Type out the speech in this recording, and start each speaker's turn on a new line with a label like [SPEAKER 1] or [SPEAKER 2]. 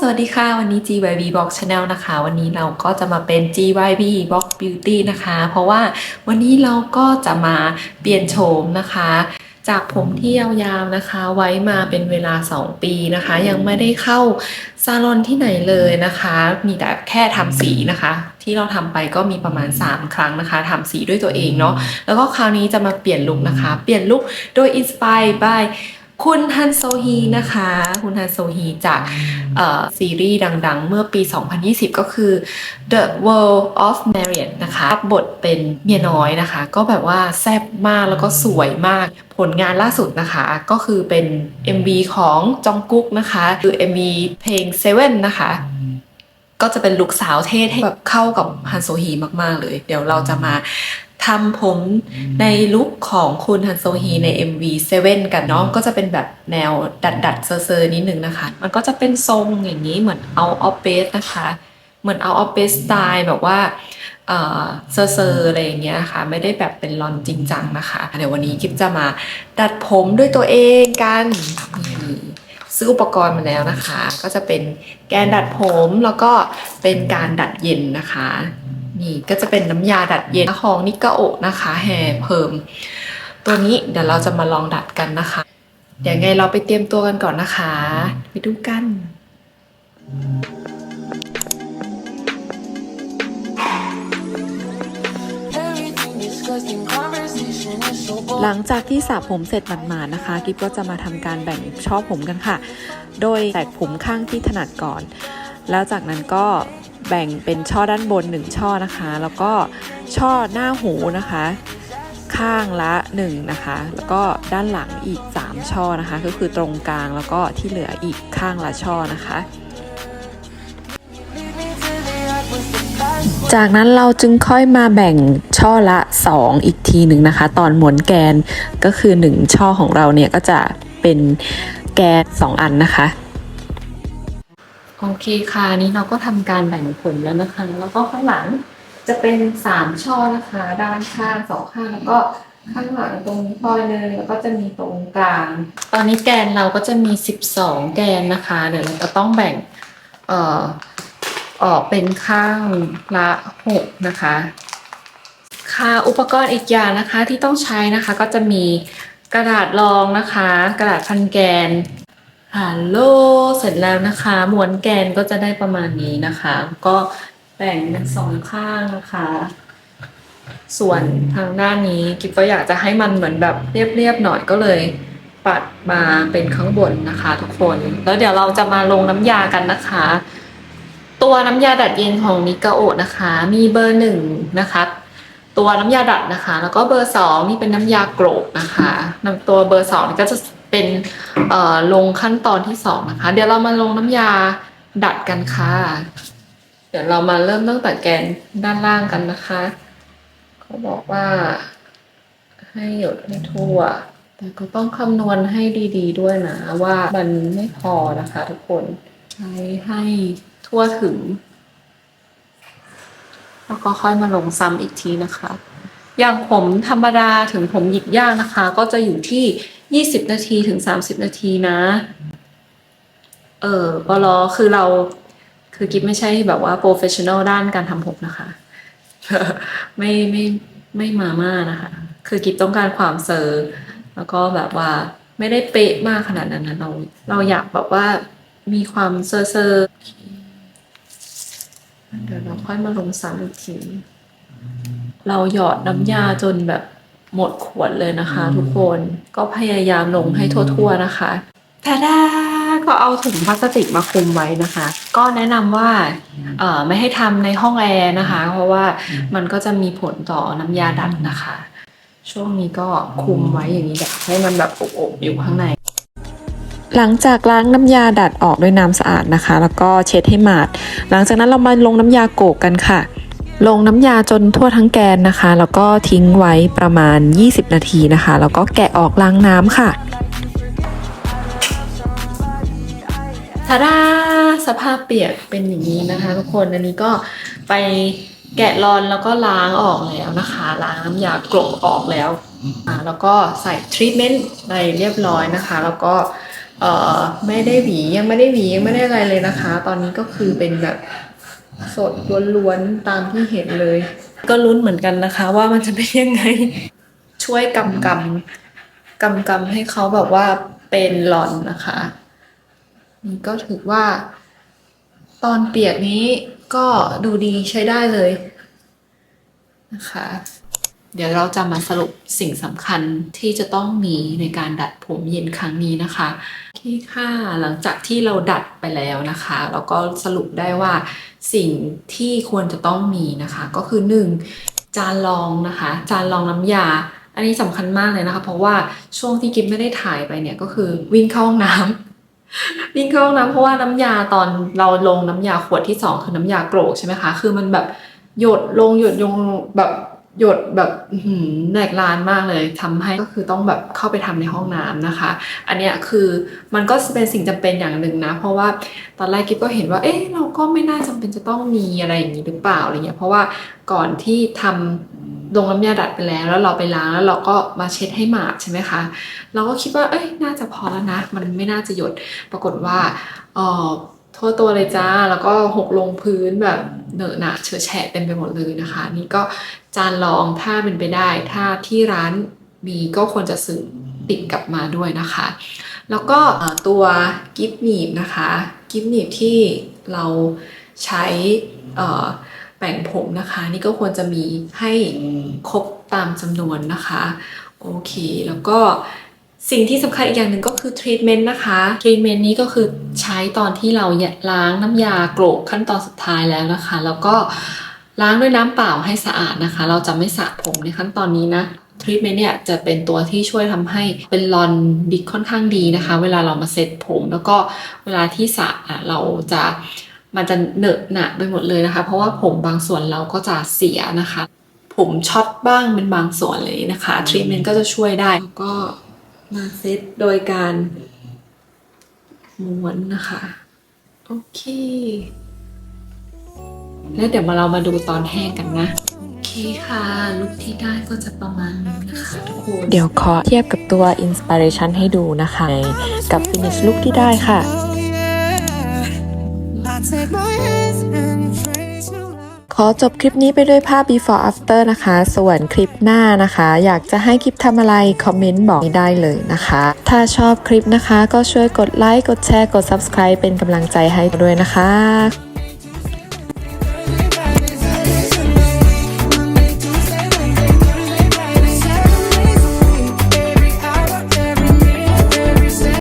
[SPEAKER 1] สวัสดีค่ะ วันนี้ GYB Box Channel นะคะ วันนี้เราก็จะมาเป็น GYB Box Beauty นะคะ เพราะว่าวันนี้เราก็จะมาเปลี่ยนโฉมนะคะ จากผมที่ยาวๆนะคะ ไว้มาเป็นเวลา 2 ปีนะคะ ยังไม่ได้เข้าซาลอนที่ไหนเลยนะคะ มีแต่แค่ทำสีนะคะ ที่เราทำไปก็มีประมาณ 3 ครั้งนะคะทำสีด้วยตัวเองเนาะแล้วก็คราวนี้จะมาเปลี่ยนลุคนะคะ เปลี่ยนลุคโดย Inspire by คุณฮันโซฮีนะคะ คุณฮันโซฮีจากเอ่อซีรีส์ดังๆ เมื่อปี 2020 ก็คือ The World of Marriott นะคะรับบทเป็นเมียน้อยนะคะ ก็แบบว่าแซ่บมากแล้วก็สวยมาก ผลงานล่าสุดนะคะ ก็คือเป็น MV ของจองกุ๊กนะคะ คือ MV เพลง Seven นะคะก็จะเป็นลุคสาวเท่ๆแบบเข้ากับฮันโซฮีมาก ๆ เลย เดี๋ยวเราจะมา ทำผมในลุคของคุณฮันโซฮีใน MV 7 กันเนาะก็จะเป็นแบบแนวดัดดัดๆเซอร์ๆนิดนึงนะคะ มันก็จะเป็นทรงอย่างนี้เหมือนเอาออฟเบสนะคะ เหมือนเอาออฟเบสสไตล์แบบว่าเอ่อเซอร์ๆอะไรอย่างเงี้ยค่ะ ไม่ได้แบบเป็นลอนจริงจังนะคะ เดี๋ยววันนี้กิฟจะมาดัดผมด้วยตัวเองกันนี่ซื้ออุปกรณ์มาแล้วนะคะ ก็จะเป็นแกนดัดผมแล้วก็เป็นการดัดเย็นนะคะ นี่ก็จะเป็นน้ำยาดัดเย็นของนิกาโอะนะคะแฮร์เพิ่ม ตัวนี้เดี๋ยวเราจะมาลองดัดกันนะคะ เดี๋ยวไงเราไปเตรียมตัวกันก่อนนะคะ ไปดูกัน
[SPEAKER 2] หลังจากที่สระผมเสร็จหมาดๆนะคะ กิฟก็จะมาทำการแบ่งช่อผมกันค่ะ โดยแตกผมข้างที่ถนัดก่อน แล้วจากนั้นก็ แบ่งเป็นช่อด้านบน 1 ช่อนะคะ แล้วก็ช่อหน้าหูนะคะ ข้างละ1นะคะ แล้วก็ด้านหลังอีก 3 ช่อนะคะ ก็คือตรงกลางแล้วก็ที่เหลืออีกข้างละช่อนะคะจากนั้นเราจึงค่อยมาแบ่งช่อละ 2 อีกทีหนึ่งนะคะ ตอนหมุนแกนก็คือ 1 ช่อของเราเนี่ยก็จะเป็นแกน 2 อันนะคะ
[SPEAKER 1] โอเคค่ะนี่เราก็ทำการแบ่งผมแล้วนะคะ แล้วก็ข้างหลังจะเป็นสามช่อนะคะ ด้านข้างสองข้างแล้วก็ข้างหลังตรงนี้พลอยเลยแล้วก็จะมีตรงกลาง ตอนนี้แกนเราก็จะมีสิบสองแกนนะคะ เดี๋ยวเราจะต้องแบ่งเอ่อออกเป็นข้างละหกนะคะ ค่ะอุปกรณ์อีกอย่างนะคะที่ต้องใช้นะคะก็จะมีกระดาษรองนะคะ กระดาษพันแกน ฮัลโหลเสร็จแล้วนะคะม้วนแกนก็จะได้ประมาณนี้นะคะ ก็แบ่งเป็นสองข้างนะคะ ส่วนทางด้านนี้กิ๊บก็อยากจะให้มันเหมือนแบบเรียบๆหน่อยก็เลย ปัดมาเป็นข้างบนนะคะ ทุกคน แล้วเดี๋ยวเราจะมาลงน้ำยากันนะคะ ตัวน้ำยาดัดเย็นของนิกาโอะนะคะ มีเบอร์หนึ่งนะคะตัวน้ำยาดัดนะคะ แล้วก็เบอร์สองนี่เป็นน้ำยากรกนะคะนำตัวเบอร์สองนี่ก็จะ เป็นลงขั้นตอนที่สองนะคะ เดี๋ยวเรามาลงน้ำยาดัดกันค่ะ เดี๋ยวเรามาเริ่มตั้งแต่แกนด้านล่างกันนะคะเขาบอกว่า ให้หยดให้ทั่ว แต่ก็ต้องคำนวณให้ดี ๆ ด้วยนะ ว่ามันไม่พอนะคะ ทุกคนใช้ให้ทั่วถึง แล้วก็ค่อยมาลงซ้ำอีกทีนะคะอย่างผมธรรมดาถึงผมหยิกย่างนะคะ ก็จะอยู่ที่20นาทีถึง30นาทีนะ เออปลอคือเรา คือกิฟไม่ใช่แบบว่าโปรเฟชชั่นอลด้านการทำผมนะคะ ไม่ไม่ไม่มาม่านะคะ คือกิฟต้องการความเซอร์ แล้วก็แบบว่าไม่ได้เป๊ะมากขนาดนั้นนะเรา เราอยากแบบว่ามีความเซอร์เซอร์เดี๋ยวเราค่อยมาลงซ้ำอีกที เราหยอดน้ำยาจนแบบ หมดขวดเลยนะคะ ทุกคนก็พยายามลงให้ทั่วๆนะคะทาดาก็เอาถุงพลาสติกมาคลุมไว้นะคะ ก็แนะนำว่าเอ่อไม่ให้ทำในห้องแอร์นะคะ เพราะว่ามันก็จะมีผลต่อน้ำยาดัดนะคะ ช่วงนี้ก็คลุมไว้อย่างนี้แบบให้มันแบบอบๆอยู่ข้างใน
[SPEAKER 2] หลังจากล้างน้ำยาดัดออกด้วยน้ำสะอาดนะคะ แล้วก็เช็ดให้หมาด หลังจากนั้นเรามาลงน้ำยาโกกกันค่ะ ลงน้ำยาจนทั่วทั้งแกนนะคะ แล้วก็ทิ้งไว้ประมาณ 20 นาทีนะคะ แล้วก็แกะออกล้างน้ำค่ะ
[SPEAKER 1] ทาดาสภาพเปียกเป็นอย่างนี้นะคะ ทุกคนอันนี้ก็ไปแกะรอนแล้วก็ล้างออกแล้วนะคะ ล้างน้ำยากรกออกแล้วอ่าแล้วก็ใส่ทรีทเมนต์ในเรียบร้อยนะคะ แล้วก็เอ่อไม่ได้หวียังไม่ได้หวียังไม่ได้อะไรเลยนะคะ ตอนนี้ก็คือเป็นแบบ สดล้วนๆตามที่เห็นเลย ก็ลุ้นเหมือนกันนะคะ ว่ามันจะเป็นยังไง ช่วยกำกำกำกำให้เขาแบบว่าเป็นหลอนนะคะนี่ก็ถือว่า ตอนเปียกนี้ก็ดูดีใช้ได้เลยนะคะ เดี๋ยวเราจะมาสรุปสิ่งสำคัญที่จะต้องมีในการดัดผมเย็นครั้งนี้นะคะโอเคค่ะหลังจากที่เราดัดไปแล้วนะคะเราก็สรุปได้ว่าสิ่งที่ควรจะต้องมีนะคะ ก็คือ 1. จานรองนะคะ จานรองน้ำยา อันนี้สำคัญมากเลยนะคะ เพราะว่าช่วงที่กิฟไม่ได้ถ่ายไปเนี่ยก็คือวิ่งเข้าห้องน้ำวิ่งเข้าห้องน้ำเพราะว่าน้ำยาตอนเราลงน้ำยาขวดที่สองคือน้ำยาโกรกใช่ไหมคะ คือมันแบบหยดลงหยดลงแบบ หยดแบบอื้อหือแหลกลานมากเลยทำให้ก็คือต้องแบบเข้าไปทำในห้องน้ำนะคะ อันเนี้ยคือมันก็เป็นสิ่งจำเป็นอย่างหนึ่งนะ เพราะว่าตอนแรกกิ๊บก็เห็นว่า เอ๊ะเราก็ไม่น่าจำเป็นจะต้องมีอะไรอย่างนี้หรือเปล่าอะไรเงี้ยเพราะว่าก่อนที่ทำลงน้ำยาดัดไปแล้ว แล้วเราไปล้างแล้วเราก็มาเช็ดให้หมาดใช่ไหมคะเราก็คิดว่าเอ้ยน่าจะพอแล้วนะ มันไม่น่าจะหยดปรากฏว่าเออ ทั่วตัวเลยจ้า แล้วก็หกลงพื้นแบบเหนอะหนะเฉอะแฉะเต็มไปหมดเลยนะคะ นี่ก็จานรองถ้าเป็นไปได้ ถ้าที่ร้านมีก็ควรจะซื้อติดกลับมาด้วยนะคะ แล้วก็ตัวกิฟหนีบนะคะ กิฟหนีบที่เราใช้แบ่งผมนะคะ นี่ก็ควรจะมีให้ครบตามจำนวนนะคะ โอเค แล้วก็ สิ่งที่สำคัญอีกอย่างหนึ่งก็คือทรีทเมนต์นะคะทรีทเมนต์นี้ก็คือใช้ตอนที่เราล้างน้ำยาโกรกขั้นตอนสุดท้ายแล้วนะคะ แล้วก็ล้างด้วยน้ำเปล่าให้สะอาดนะคะ เราจะไม่สระผมในขั้นตอนนี้นะทรีทเมนต์เนี่ยจะเป็นตัวที่ช่วยทำให้เป็นลอนดิกค่อนข้างดีนะคะ เวลาเรามาเซ็ตผม แล้วก็เวลาที่สระอะเราจะมันจะเหนอะหนะไปหมดเลยนะคะ เพราะว่าผมบางส่วนเราก็จะเสียนะคะ ผมช็อตบ้างเป็นบางส่วนเลยนะคะทรีทเมนต์ก็จะช่วยได้แล้วก็ มาเซตโดยการม้วนนะคะ โอเค แล้วเดี๋ยวมาเรามาดูตอนแห้งกันนะ โอเคค่ะ ลุคที่ได้ก็จะประมาณนี้นะคะทุกคน
[SPEAKER 2] เดี๋ยวขอเทียบกับตัว Inspiration ให้ดูนะคะ กับ Finish Look ที่ได้ค่ะ
[SPEAKER 3] I take my hands and pray to love.
[SPEAKER 2] ขอจบคลิปนี้ไปด้วยภาพ before after นะคะ ส่วนคลิปหน้านะคะ อยากจะให้คลิปทำอะไร คอมเมนต์บอกได้เลยนะคะ ถ้าชอบคลิปนะคะ ก็ช่วยกดไลค์ กดแชร์ กด subscribe เป็นกำลังใจให้ด้วยนะคะ